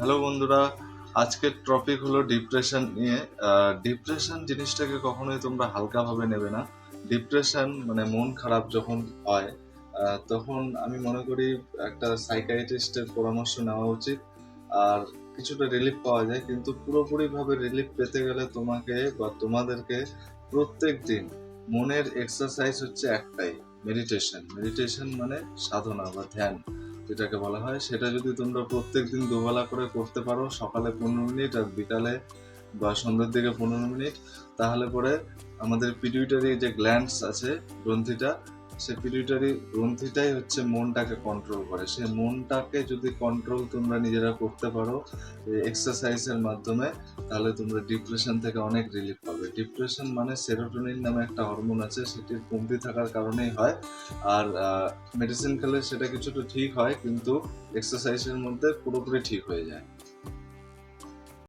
Hello বন্ধুরা, আজকের topic হলো ডিপ্রেশন নিয়ে। ডিপ্রেশন জিনিসটাকে কখনোই তোমরা হালকাভাবে নেবে না। ডিপ্রেশন মানে মন খারাপ যখন হয় তখন আমি মনে করি একটা সাইকাইট্রিস্টের পরামর্শ নেওয়া উচিত। আর কিছুটা রিলিফ পাওয়া যায়, কিন্তু পুরোপুরিভাবে রিলিফ পেতে গেলে তোমাকে বা তোমাদেরকে প্রত্যেক দিন মনের এক্সারসাইজ হচ্ছে একটাই মেডিটেশন মেডিটেশন মানে সাধনা বা ধ্যান। যেটাকে বলা হয়, সেটা যদি তোমরা প্রত্যেক দিন দুবেলা করে করতে পারো, সকালে পনেরো মিনিট আর বিকালে বা সন্ধ্যের দিকে পনেরো মিনিট, তাহলে পরে আমাদের পিটুইটারি যে গ্ল্যান্ডস আছে, গ্রন্থিটা, সে পিটুইটারি গ্রন্থিটাই হচ্ছে মনটাকে কন্ট্রোল করে। সে মনটাকে যদি কন্ট্রোল তোমরা নিজেরা করতে পারো এক্সারসাইজের মাধ্যমে, তাহলে তোমরা ডিপ্রেশন থেকে অনেক রিলিফ পাবে। ডিপ্রেশন মানে সেরোটোনিন নামে একটা হরমোন আছে, সেটি কমতি থাকার কারণেই হয়। আর মেডিসিন খেলে সেটা কিছুটা ঠিক হয়, কিন্তু এক্সারসাইজের মধ্যে পুরোপুরি ঠিক হয়ে যায়।